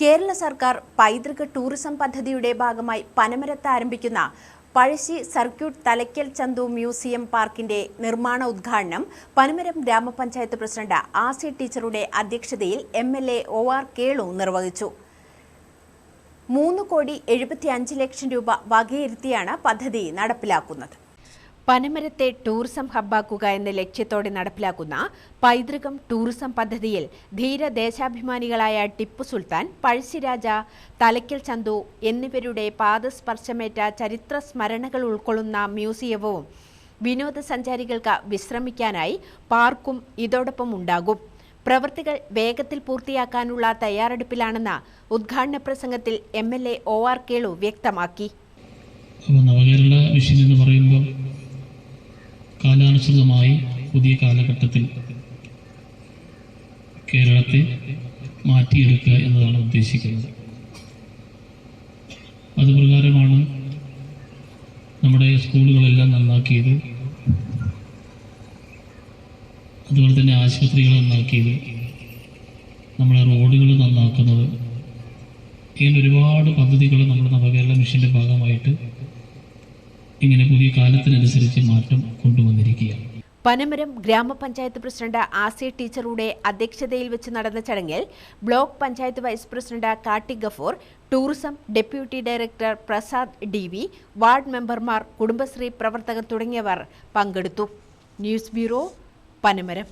കേരള സർക്കാർ പൈതൃക ടൂറിസം പദ്ധതിയുടെ ഭാഗമായി പനമരത്ത് ആരംഭിക്കുന്ന പഴശ്ശി സർക്യൂട്ട് തലയ്ക്കൽ ചന്തു മ്യൂസിയം പാർക്കിന്റെ നിർമ്മാണ ഉദ്ഘാടനം പനമരം ഗ്രാമപഞ്ചായത്ത് പ്രസിഡന്റ് ആസി ടീച്ചറുടെ അധ്യക്ഷതയിൽ M L A O R Kelu നിർവഹിച്ചു. മൂന്ന് കോടി എഴുപത്തി അഞ്ച് ലക്ഷം രൂപ വകയിരുത്തിയാണ് പദ്ധതി നടപ്പിലാക്കുന്നത്. പനമരത്തെ ടൂറിസം ഹബ്ബാക്കുക എന്ന ലക്ഷ്യത്തോടെ നടപ്പിലാക്കുന്ന പൈതൃകം ടൂറിസം പദ്ധതിയിൽ ധീര ദേശാഭിമാനികളായ ടിപ്പു സുൽത്താൻ പഴശ്ശിരാജ തലയ്ക്കൽ ചന്തു എന്നിവരുടെ പാദസ്പർശമേറ്റ ചരിത്ര സ്മരണകൾ ഉൾക്കൊള്ളുന്ന മ്യൂസിയവും വിനോദസഞ്ചാരികൾക്ക് വിശ്രമിക്കാനായി പാർക്കും ഇതോടൊപ്പം ഉണ്ടാകും. പ്രവൃത്തികൾ വേഗത്തിൽ പൂർത്തിയാക്കാനുള്ള തയ്യാറെടുപ്പിലാണെന്ന് ഉദ്ഘാടന പ്രസംഗത്തിൽ M L A O R Kelu വ്യക്തമാക്കി. അപ്പോൾ നവകേരള മിഷൻ എന്ന് പറയുമ്പോൾ കാലാനുസൃതമായി പുതിയ കാലഘട്ടത്തിൽ കേരളത്തെ മാറ്റിയെടുക്കുക എന്നതാണ് ഉദ്ദേശിക്കുന്നത്. അതുപ്രകാരമാണ് നമ്മുടെ സ്കൂളുകളെല്ലാം നന്നാക്കിയത്. അതുപോലെ തന്നെ ആശുപത്രികൾ നന്നാക്കിയത്. നമ്മളെ റോഡുകൾ നന്നാക്കുന്നത്. ഇങ്ങനെ ഒരുപാട് പദ്ധതികൾ നമ്മുടെ നവകേരള മിഷന്റെ ഭാഗമായിട്ട് ഇങ്ങനെ പുതിയ കാലത്തിനനുസരിച്ച് മാറ്റം കൊണ്ടുവന്നിരിക്കുകയാണ് പനമരം ഗ്രാമപഞ്ചായത്ത് പ്രസിഡന്റ് ആസി ടീച്ചറുടെ അധ്യക്ഷതയിൽ വെച്ച് നടന്ന ചടങ്ങിൽ block panchayat vice president Katti Gafoor tourism deputy director Prasad D V ward മെമ്പർമാർ കുടുംബശ്രീ പ്രവർത്തകർ തുടങ്ങിയവർ പങ്കെടുത്തു. News bureau Panamaram.